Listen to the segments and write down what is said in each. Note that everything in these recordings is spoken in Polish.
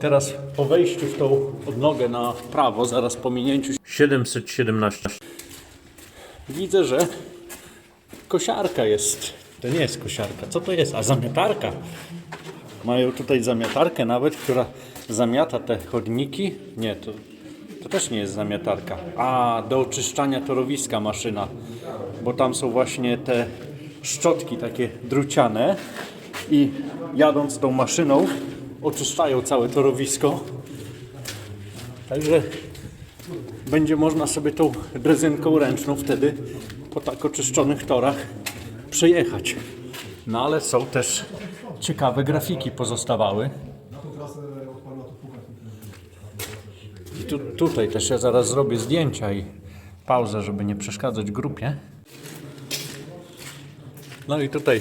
Teraz po wejściu w tą odnogę na prawo, zaraz po minięciu 717. widzę, że kosiarka jest. To nie jest kosiarka. Co to jest? A zamiatarka. Mają tutaj zamiatarkę nawet, która zamiata te chodniki. Nie, to, to też nie jest zamiatarka. A, do oczyszczania torowiska maszyna. Bo tam są właśnie te szczotki takie druciane i jadąc tą maszyną oczyszczają całe torowisko. Także będzie można sobie tą drezynką ręczną wtedy po tak oczyszczonych torach przejechać. No ale są też ciekawe grafiki pozostawały. I tu, tutaj też ja zaraz zrobię zdjęcia i pauzę, żeby nie przeszkadzać grupie. No i tutaj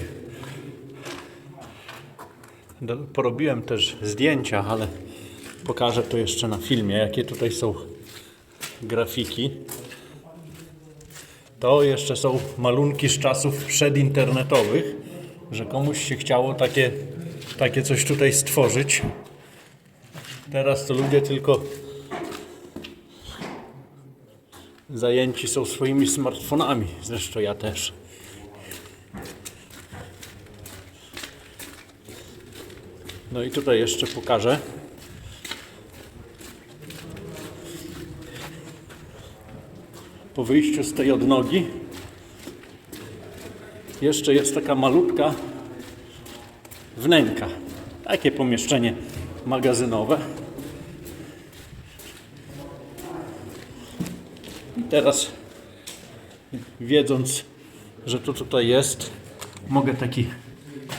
porobiłem też zdjęcia, ale pokażę to jeszcze na filmie, jakie tutaj są grafiki. To jeszcze są malunki z czasów przedinternetowych, że komuś się chciało takie, takie coś tutaj stworzyć. Teraz to ludzie tylko zajęci są swoimi smartfonami. Zresztą ja też. No i tutaj jeszcze pokażę. po wyjściu z tej odnogi jeszcze jest taka malutka wnęka. Takie pomieszczenie magazynowe. I teraz wiedząc, że to tutaj jest, mogę taki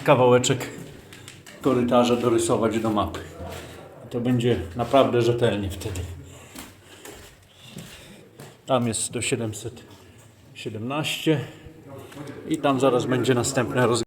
kawałeczek korytarza dorysować do mapy. To będzie naprawdę rzetelnie wtedy. Tam jest do 717 i tam zaraz będzie następne rozwiązanie.